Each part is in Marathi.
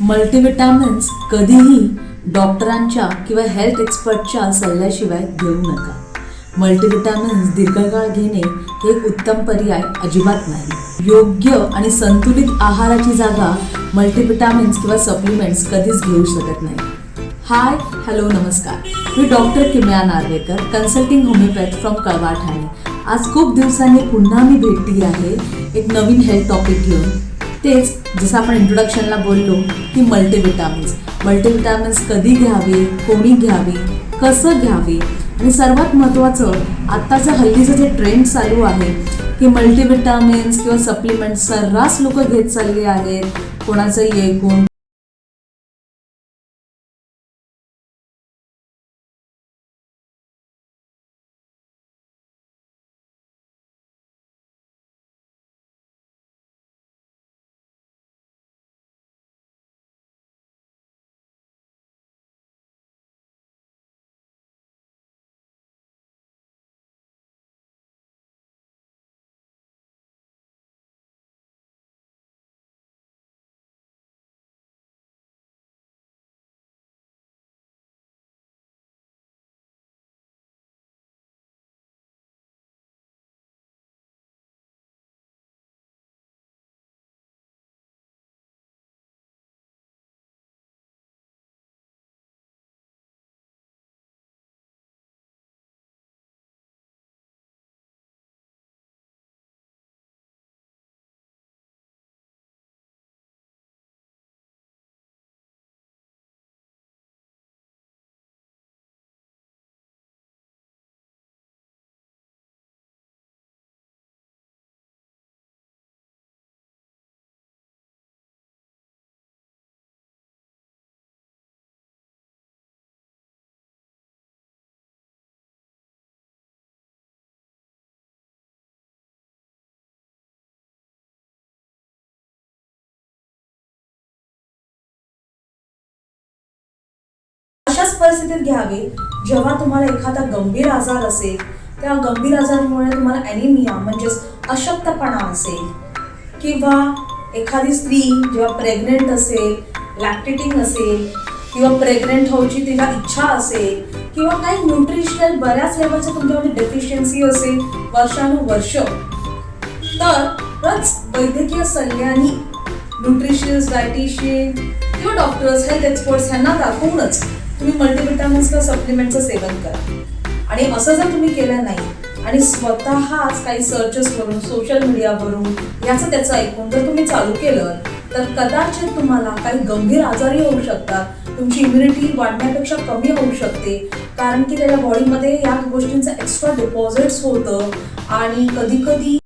मल्टीविटॅमिन्स कधीही डॉक्टरांच्या किंवा हेल्थ एक्सपर्टच्या सल्ल्याशिवाय घेऊ नका. मल्टीविटॅमिन्स दीर्घकाळ घेणे हे उत्तम पर्याय अजिबात नाही. योग्य आणि संतुलित आहाराची जागा मल्टीविटॅमिन्स किंवा सप्लिमेंट्स कधीच घेऊ शकत नाही. हाय हॅलो नमस्कार. मी डॉक्टर किमया नार्वेकर कन्सल्टिंग होमिओपॅथ फ्रॉम कळवा ठाणे आज खूप दिवसांनी पुन्हा मी भेटली आहे एक नवीन हेल्थ टॉपिक घेऊन. तेच जसं आपण इंट्रोडक्शनला बोललो की मल्टीविटॅमिन्स मल्टीविटॅमिन्स कधी घ्यावे? कोणी घ्यावे? कसं घ्यावे? आणि सर्वात महत्त्वाचं आत्ताचं हल्लीचं जे ट्रेंड चालू आहे की मल्टीविटॅमिन्स किंवा सप्लिमेंट्स सर्रास लोक घेत चालले आहेत. कोणाचं ऐकून अशाच परिस्थितीत घ्यावे. जेव्हा तुम्हाला एखादा गंभीर आजार असेल त्या गंभीर आजारामुळे तुम्हाला ॲनिमिया म्हणजेच अशक्तपणा असेल. किंवा एखादी स्त्री जेव्हा प्रेग्नेंट असेल लॅक्टेटिंग असेल किंवा प्रेग्नेंट होऊची तिला इच्छा असेल किंवा काही न्यूट्रिशनल बऱ्याच लेवलचं तुमच्यामध्ये डेफिशियन्सी असेल वर्षानुवर्ष. तरच वैद्यकीय सल्ल्यानी न्यूट्रिशियन्स डायटिशियन किंवा डॉक्टर्स हेल्थ एक्सपर्ट्स यांना दाखवूनच तुम्ही मल्टीविटॅमिन्स किंवा सप्लिमेंटचं सेवन करा. आणि असं जर तुम्ही केलं नाही आणि स्वतःच काही सर्चेसवरून सोशल मीडियावरून याचं त्याचं ऐकून जर तुम्ही चालू केलं तर कदाचित तुम्हाला काही गंभीर आजारही होऊ शकतात. तुमची इम्युनिटी वाढण्यापेक्षा कमी होऊ शकते. कारण की त्याच्या बॉडीमध्ये या गोष्टींचं एक्स्ट्रा डिपॉझिट्स होतं. आणि कधी कधी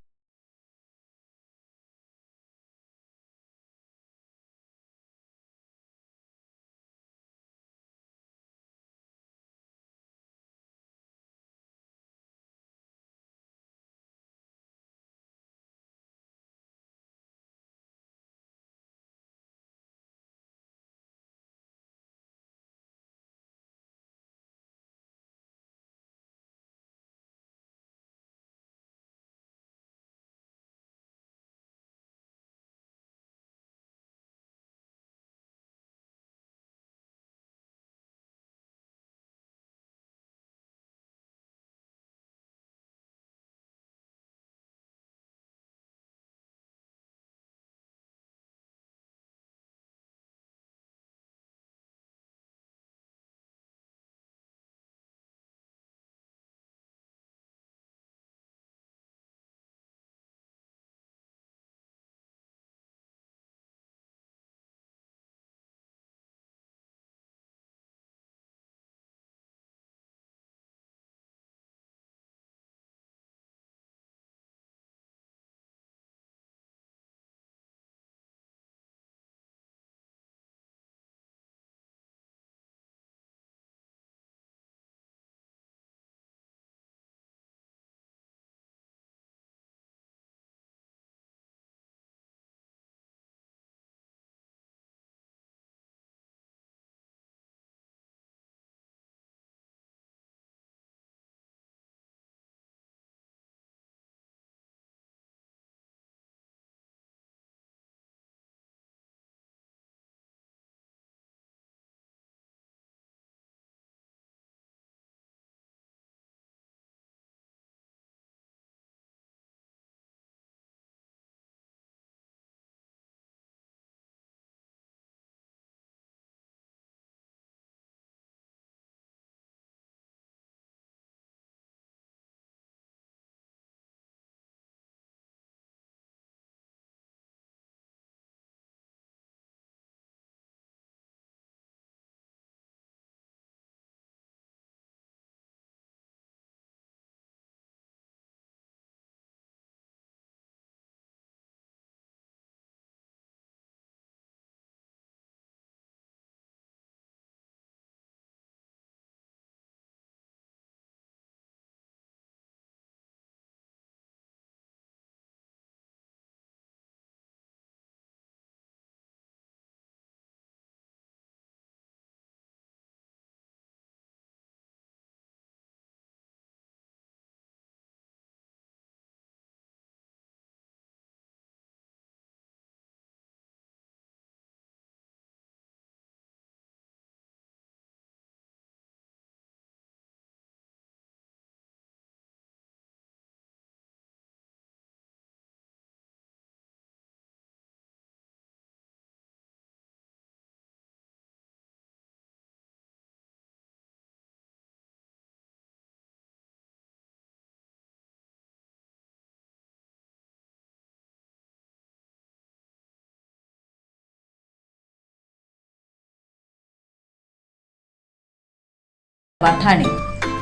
ठाणे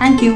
थँक्यू